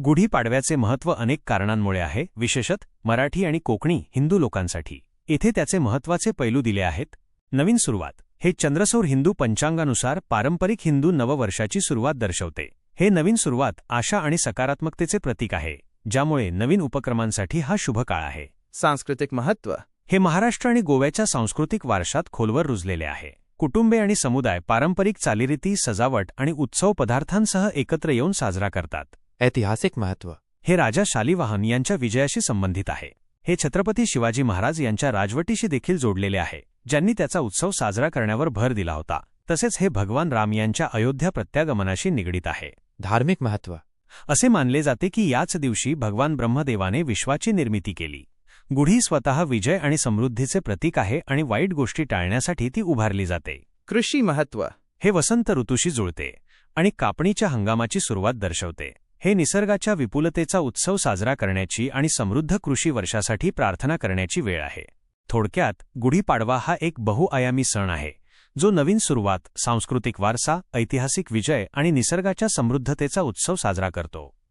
गुढीपाडव्याचे महत्त्व अनेक कारणांमुळे आहे विशेषत मराठी आणि कोकणी हिंदू लोकांसाठी. येथे त्याचे महत्त्वाचे पैलू दिले आहेत. नवीन सुरुवात. हे चंद्रसौर हिंदू पंचांगानुसार पारंपरिक हिंदू नववर्षाची सुरुवात दर्शवते. हे नवीन सुरुवात आशा आणि सकारात्मकतेचे प्रतीक आहे ज्यामुळे नवीन उपक्रमांसाठी हा शुभ काळ आहे. सांस्कृतिक महत्त्व. हे महाराष्ट्र आणि गोव्याच्या सांस्कृतिक वारशात खोलवर रुजलेले आहे. कुटुंबे आणि समुदाय पारंपरिक चालीरीती सजावट आणि उत्सव पदार्थांसह एकत्र येऊन साजरा करतात. ऐतिहासिक महत्त्व. हे राजा शालिवाहन यांच्या विजयाशी संबंधित आहे. हे छत्रपती शिवाजी महाराज यांच्या राजवटीशी देखील जोडलेले आहे ज्यांनी त्याचा उत्सव साजरा करण्यावर भर दिला होता. तसेच हे भगवान राम यांच्या अयोध्या प्रत्यागमनाशी निगडीत आहे. धार्मिक महत्त्व. असे मानले जाते की याच दिवशी भगवान ब्रह्मदेवाने विश्वाची निर्मिती केली. गुढी स्वतः विजय आणि समृद्धीचे प्रतीक आहे आणि वाईट गोष्टी टाळण्यासाठी ती उभारली जाते. कृषी महत्त्व. हे वसंत ऋतूशी जुळते आणि कापणीच्या हंगामाची सुरुवात दर्शवते. हे निसर्गाच्या विपुलतेचा उत्सव साजरा करण्याची आणि समृद्ध कृषी वर्षासाठी प्रार्थना करण्याची वेळ आहे. थोडक्यात गुढीपाडवा हा एक बहुआयामी सण आहे जो नवीन सुरुवात सांस्कृतिक वारसा ऐतिहासिक विजय आणि निसर्गाच्या समृद्धतेचा उत्सव साजरा करतो.